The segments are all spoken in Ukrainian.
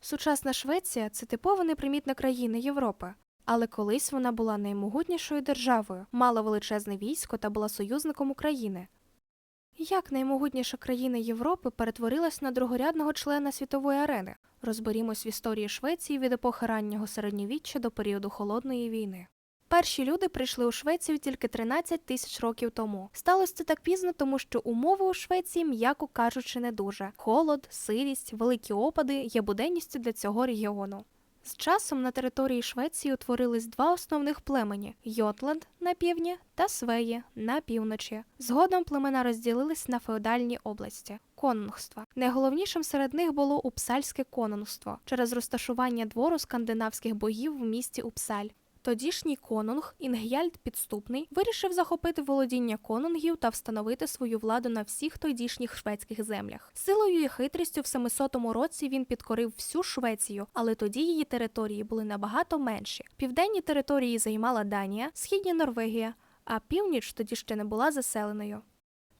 Сучасна Швеція це типова непримітна країна Європи. Але колись вона була наймогутнішою державою, мала величезне військо та була союзником України. Як наймогутніша країна Європи перетворилась на другорядного члена світової арени? Розберімось в історії Швеції від епохи раннього середньовіччя до періоду холодної війни. Перші люди прийшли у Швецію тільки 13 тисяч років тому. Сталося це так пізно, тому що умови у Швеції, м'яко кажучи, не дуже. Холод, сирість, великі опади є буденністю для цього регіону. З часом на території Швеції утворились два основних племені Йотланд на півдні та Свеї на півночі. Згодом племена розділились на феодальні області конунгства. Найголовнішим серед них було Упсальське конунгство через розташування двору скандинавських богів в місті Упсаль. Тодішній конунг Інг'яльд Підступний вирішив захопити володіння конунгів та встановити свою владу на всіх тодішніх шведських землях. Силою і хитрістю в 700 році він підкорив всю Швецію, але тоді її території були набагато менші. Південні території займала Данія, східні Норвегія, а північ тоді ще не була заселеною.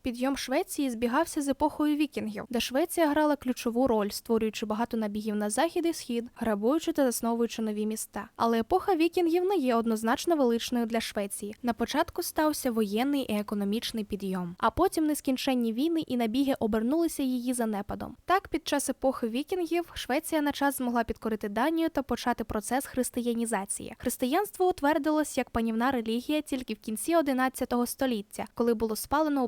Підйом Швеції збігався з епохою вікінгів, де Швеція грала ключову роль, створюючи багато набігів на захід і схід, грабуючи та засновуючи нові міста. Але епоха вікінгів не є однозначно величною для Швеції. На початку стався воєнний і економічний підйом, а потім нескінченні війни і набіги обернулися її занепадом. Так, під час епохи вікінгів Швеція на час змогла підкорити Данію та почати процес християнізації. Християнство утвердилось як панівна релігія тільки в кінці 11 століття, коли було спалено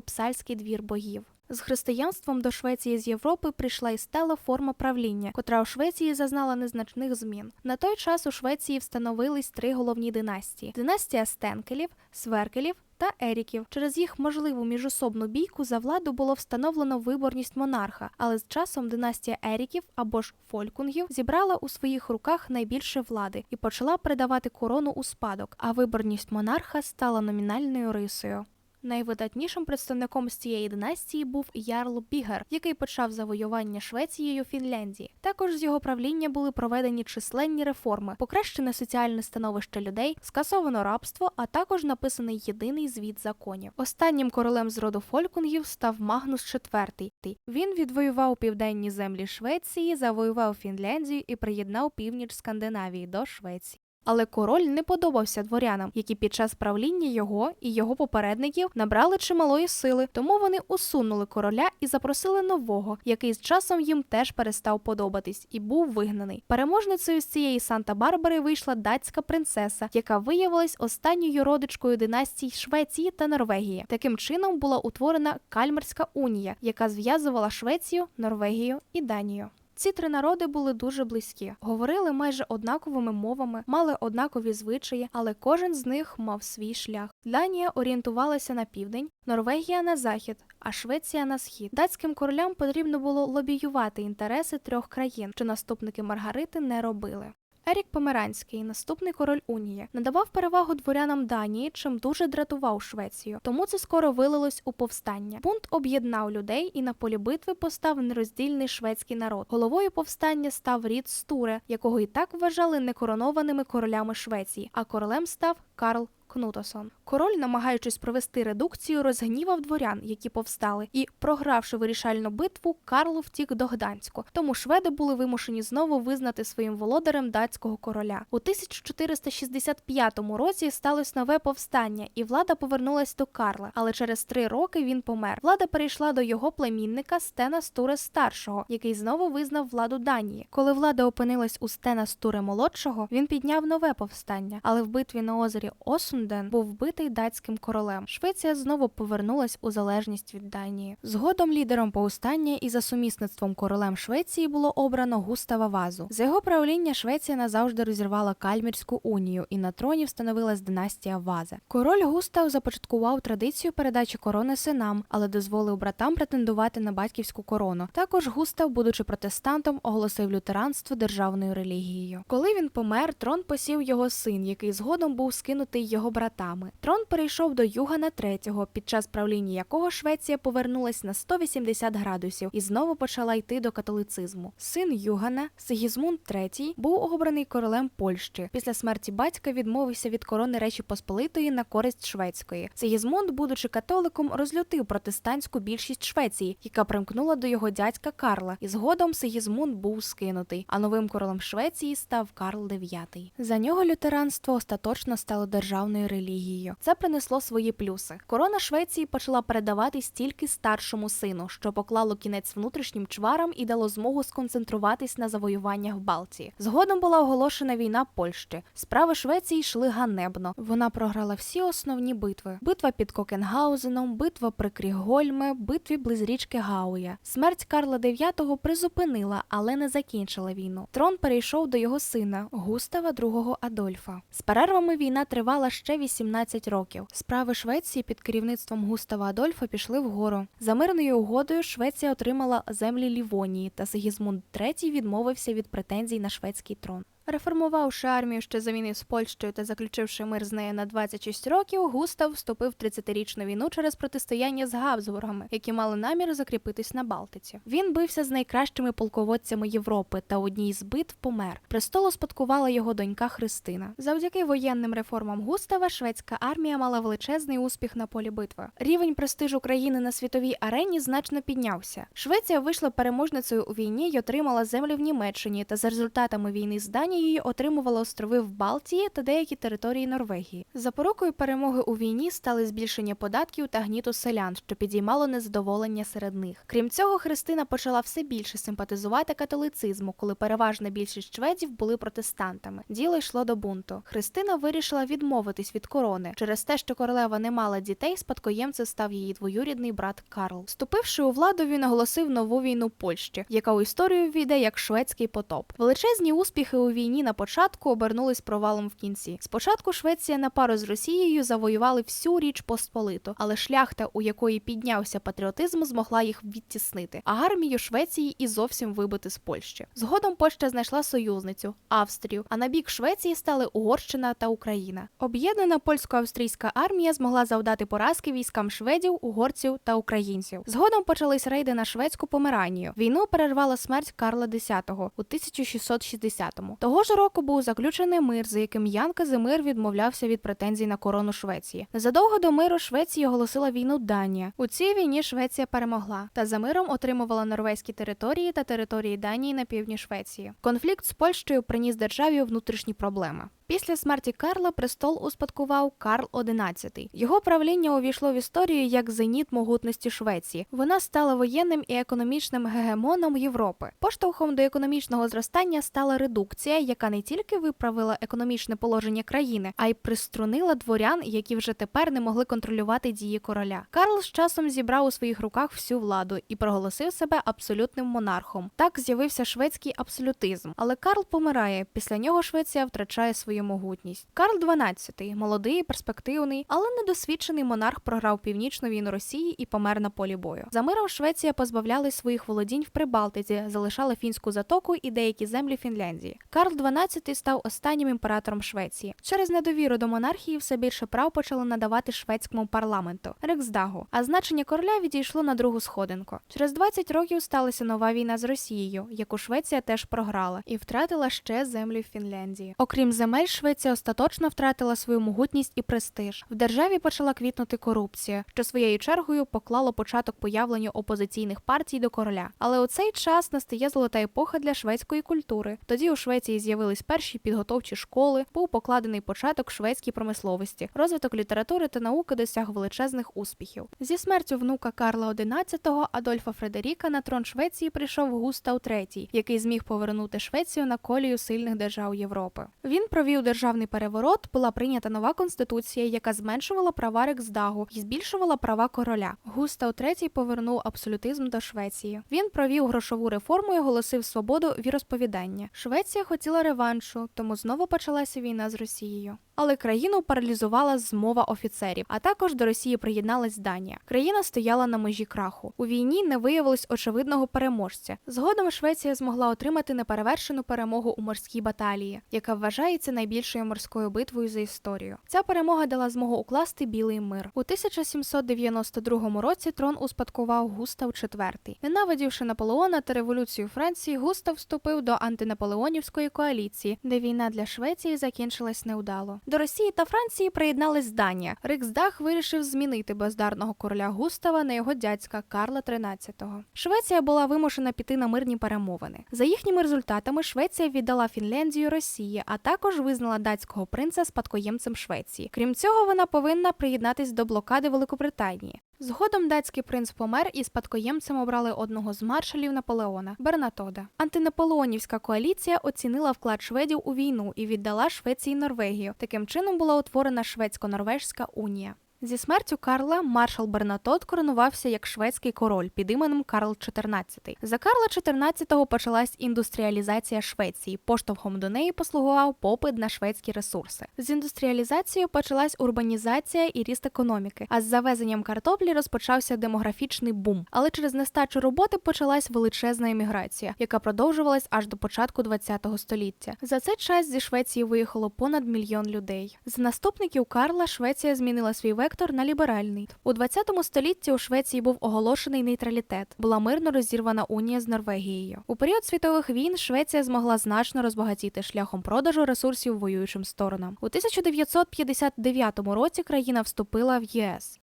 Упсальський двір богів. З християнством до Швеції з Європи прийшла і стала форма правління, котра у Швеції зазнала незначних змін. На той час у Швеції встановились три головні династії: династія Стенкелів, Сверкелів та Еріків. Через їх можливу міжособну бійку за владу було встановлено виборність монарха, але з часом династія Еріків або ж Фолькунгів зібрала у своїх руках найбільше влади і почала передавати корону у спадок, а виборність монарха стала номінальною рисою. Найвидатнішим представником з цієї династії був Ярл Бігер, який почав завоювання Швецією Фінляндії. Також з його правління були проведені численні реформи, покращене соціальне становище людей, скасовано рабство, а також написаний єдиний звіт законів. Останнім королем з роду Фолькунгів став Магнус IV. Він відвоював південні землі Швеції, завоював Фінляндію і приєднав північ Скандинавії до Швеції. Але король не подобався дворянам, які під час правління його і його попередників набрали чималої сили, тому вони усунули короля і запросили нового, який з часом їм теж перестав подобатись і був вигнаний. Переможницею з цієї Санта-Барбари вийшла датська принцеса, яка виявилась останньою родичкою династій Швеції та Норвегії. Таким чином була утворена Кальмарська унія, яка зв'язувала Швецію, Норвегію і Данію. Ці три народи були дуже близькі, говорили майже однаковими мовами, мали однакові звичаї, але кожен з них мав свій шлях. Данія орієнтувалася на південь, Норвегія на захід, а Швеція на схід. Датським королям потрібно було лобіювати інтереси трьох країн, що наступники Маргарити не робили. Ерік Померанський, наступний король Унії, надавав перевагу дворянам Данії, чим дуже дратував Швецію. Тому це скоро вилилось у повстання. Бунт об'єднав людей і на полі битви постав нероздільний шведський народ. Головою повстання став рід Стуре, якого і так вважали некоронованими королями Швеції, а королем став Карл Кнутосон. Король, намагаючись провести редукцію, розгнівав дворян, які повстали, і, програвши вирішальну битву, Карл втік до Гданську. Тому шведи були вимушені знову визнати своїм володарем датського короля. У 1465 році сталося нове повстання, і влада повернулась до Карла. Але через три роки він помер. Влада перейшла до його племінника Стена Стуре старшого, який знову визнав владу Данії. Коли влада опинилась у Стена Стуре молодшого, він підняв нове повстання, але в битві на озері Осунден був вбитий датським королем. Швеція знову повернулась у залежність від Данії. Згодом лідером повстання і за сумісництвом королем Швеції було обрано Густава Вазу. За його правління Швеція назавжди розірвала Кальмірську унію, і на троні встановилась династія Вазе. Король Густав започаткував традицію передачі корони синам, але дозволив братам претендувати на батьківську корону. Також Густав, будучи протестантом, оголосив лютеранство державною релігією. Коли він помер, трон посів його син, який згодом був скинутий його його братами. Трон перейшов до Югана III, під час правління якого Швеція повернулась на 180 градусів і знову почала йти до католицизму. Син Югана, Сигізмунд III, був обраний королем Польщі. Після смерті батька відмовився від корони Речі Посполитої на користь шведської. Сигізмунд, будучи католиком, розлютив протестантську більшість Швеції, яка примкнула до його дядька Карла, і згодом Сигізмунд був скинутий. А новим королем Швеції став Карл IX. За нього лютеранство остаточно стало державною релігією. Це принесло свої плюси. Корона Швеції почала передаватись тільки старшому сину, що поклало кінець внутрішнім чварам і дало змогу сконцентруватись на завоюваннях в Балтії. Згодом була оголошена війна Польщі. Справи Швеції йшли ганебно. Вона програла всі основні битви: битва під Кокенгаузеном, битва при Крігольме, битві близ річки Гауя. Смерть Карла IX призупинила, але не закінчила війну. Трон перейшов до його сина Густава II Адольфа. З перервами війна тривала ще 18 років. Справи Швеції під керівництвом Густава Адольфа пішли вгору. За мирною угодою Швеція отримала землі Лівонії, та Сигізмунд III відмовився від претензій на шведський трон. Реформувавши армію ще за війни з Польщею та заключивши мир з нею на 26 років, Густав вступив в 30-річну війну через протистояння з Габсбургами, які мали намір закріпитись на Балтиці. Він бився з найкращими полководцями Європи та одній з битв помер. Престолу спадкувала його донька Христина. Завдяки воєнним реформам Густава шведська армія мала величезний успіх на полі битви. Рівень престижу країни на світовій арені значно піднявся. Швеція вийшла переможницею у війні й отримала землі в Німеччині та за результатами війни з Данією отримувала острови в Балтії та деякі території Норвегії. Запорукою перемоги у війні стали збільшення податків та гніту селян, що підіймало незадоволення серед них. Крім цього, Христина почала все більше симпатизувати католицизму, коли переважна більшість шведів були протестантами. Діло йшло до бунту. Христина вирішила відмовитись від корони. Через те, що королева не мала дітей, спадкоємцем став її двоюрідний брат Карл. Вступивши у владу, він оголосив нову війну Польщі, яка у історію війде як шведський потоп. Величезні успіхи у війні на початку обернулись провалом в кінці. Спочатку Швеція на пару з Росією завоювали всю річ Посполиту, але шляхта, у якої піднявся патріотизм, змогла їх відтіснити, а армію Швеції і зовсім вибити з Польщі. Згодом Польща знайшла союзницю Австрію, а на бік Швеції стали Угорщина та Україна. Об'єднана польсько-австрійська армія змогла завдати поразки військам шведів, угорців та українців. Згодом почались рейди на шведську помиранію. Війну перервала смерть Карла X у 1660-му. Того ж року був заключений мир, за яким Ян Казимир відмовлявся від претензій на корону Швеції. Незадовго до миру Швеції оголосила війну Данія. У цій війні Швеція перемогла та за миром отримувала норвезькі території та території Данії на півдні Швеції. Конфлікт з Польщею приніс державі внутрішні проблеми. Після смерті Карла престол успадкував Карл XI. Його правління увійшло в історію як зеніт могутності Швеції. Вона стала воєнним і економічним гегемоном Європи. Поштовхом до економічного зростання стала редукція, яка не тільки виправила економічне положення країни, а й приструнила дворян, які вже тепер не могли контролювати дії короля. Карл з часом зібрав у своїх руках всю владу і проголосив себе абсолютним монархом. Так з'явився шведський абсолютизм. Але Карл помирає. Після нього Швеція втрачає свою могутність. Карл XII – молодий, перспективний, але недосвідчений монарх програв північну війну Росії і помер на полі бою. За миром Швеція позбавлялась своїх володінь в Прибалтиці, залишала фінську затоку і деякі землі Фінляндії. Карл XII став останнім імператором Швеції. Через недовіру до монархії все більше прав почали надавати шведському парламенту Рексдагу, а значення короля відійшло на другу сходинку. Через 20 років сталася нова війна з Росією, яку Швеція теж програла, і втратила ще землі в Фінляндії. Окрім земель, Швеція остаточно втратила свою могутність і престиж. В державі почала квітнути корупція, що своєю чергою поклало початок появленню опозиційних партій до короля. Але у цей час настає золота епоха для шведської культури. Тоді у Швеції з'явились перші підготовчі школи, був покладений початок шведській промисловості. Розвиток літератури та науки досяг величезних успіхів. Зі смертю внука Карла XI Адольфа Фредеріка на трон Швеції прийшов Густав III, який зміг повернути Швецію на колію сильних держав Європи. Він провів державний переворот, була прийнята нова конституція, яка зменшувала права Рексдагу і збільшувала права короля. Густав III повернув абсолютизм до Швеції. Він провів грошову реформу і оголосив свободу віросповідання. Швеція хотіла реваншу, тому знову почалася війна з Росією. Але країну паралізувала змова офіцерів, а також до Росії приєдналась Данія. Країна стояла на межі краху. У війні не виявилось очевидного переможця. Згодом Швеція змогла отримати неперевершену перемогу у морській баталії, яка вважається найбільшою найбільшою морською битвою за історію. Ця перемога дала змогу укласти білий мир. У 1792 році трон успадкував Густав IV. Ненавидівши Наполеона та революцію Франції, Густав вступив до антинаполеонівської коаліції, де війна для Швеції закінчилась неудало. До Росії та Франції приєдналась Данія. Риксдах вирішив змінити бездарного короля Густава на його дядька Карла XIII. Швеція була вимушена піти на мирні перемовини. За їхніми результатами Швеція віддала Фінляндію Росії, а також визнала датського принца спадкоємцем Швеції. Крім цього, вона повинна приєднатись до блокади Великобританії. Згодом датський принц помер і спадкоємцем обрали одного з маршалів Наполеона Бернатода. Антинаполеонівська коаліція оцінила вклад шведів у війну і віддала Швеції Норвегію. Таким чином була утворена шведсько-норвежська унія. Зі смертю Карла маршал Бернатот коронувався як шведський король під іменем Карл XIV. За Карла XIV почалась індустріалізація Швеції. Поштовхом до неї послугував попит на шведські ресурси. З індустріалізацією почалась урбанізація і ріст економіки. А з завезенням картоплі розпочався демографічний бум. Але через нестачу роботи почалась величезна еміграція, яка продовжувалась аж до початку ХХ століття. За цей час зі Швеції виїхало понад мільйон людей. З наступників Карла Швеція змінила свій вектор на ліберальний. У 20 столітті у Швеції був оголошений нейтралітет. Була мирно розірвана унія з Норвегією. У період світових війн Швеція змогла значно розбагатіти шляхом продажу ресурсів воюючим сторонам. У 1959 році країна вступила в ЄС.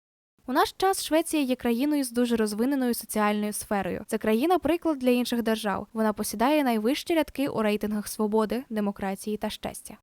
У наш час Швеція є країною з дуже розвиненою соціальною сферою. Це країна приклад для інших держав. Вона посідає найвищі рядки у рейтингах свободи, демократії та щастя.